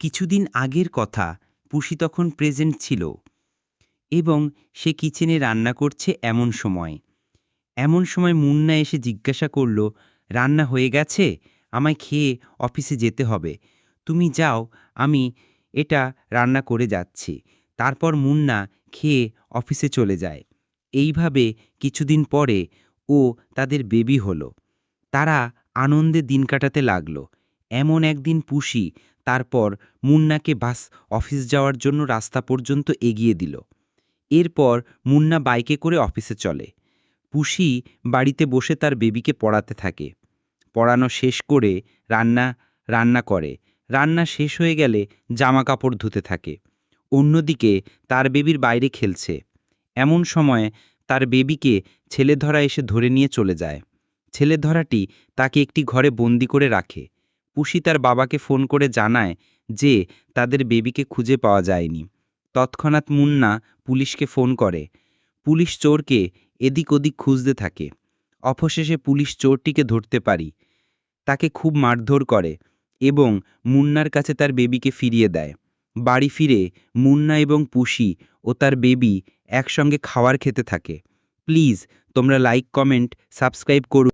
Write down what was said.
কিছুদিন আগের কথা পুষি তখন প্রেজেন্ট ছিল এবং সে কিচেনে রান্না করছে এমন সময়। এমন সময় মুন্না এসে জিজ্ঞাসা করল, রান্না হয়ে গেছে? আমায় খেয়ে অফিসে যেতে হবে। তুমি যাও, আমি এটা রান্না করে যাচ্ছি। তারপর মুন্না খেয়ে অফিসে চলে যায়। এইভাবে কিছুদিন পরে ও তাদের বেবি হলো। তারা আনন্দে দিন কাটাতে লাগল। এমন একদিন পুষি, তারপর মুন্নাকে বাস অফিস যাওয়ার জন্য রাস্তা পর্যন্ত এগিয়ে দিল। এরপর মুন্না বাইকে করে অফিসে চলে। পুষি বাড়িতে বসে তার বেবিকে পড়াতে থাকে। পড়ানো শেষ করে রান্না রান্না করে। রান্না শেষ হয়ে গেলে জামা কাপড় ধুতে থাকে। অন্যদিকে তার বেবির বাইরে খেলছে। এমন সময় তার বেবিকে ছেলেধরা এসে ধরে নিয়ে চলে যায়। ছেলেধরাটি তাকে একটি ঘরে বন্দি করে রাখে। পুষি তার বাবাকে ফোন করে জানায় যে তাদের বেবিকে খুঁজে পাওয়া যায়নি। তৎক্ষণাৎ মুন্না পুলিশকে ফোন করে। পুলিশ চোরকে এদিক ওদিক খুঁজতে থাকে। অবশেষে পুলিশ চোরটিকে ধরতে পারি। তাকে খুব মারধর করে এবং মুন্নার কাছে তার বেবিকে ফিরিয়ে দেয়। বাড়ি ফিরে মুন্না এবং পুষি ও তার বেবি একসঙ্গে খাওয়ার খেতে থাকে। প্লিজ তোমরা লাইক, কমেন্ট, সাবস্ক্রাইব করুন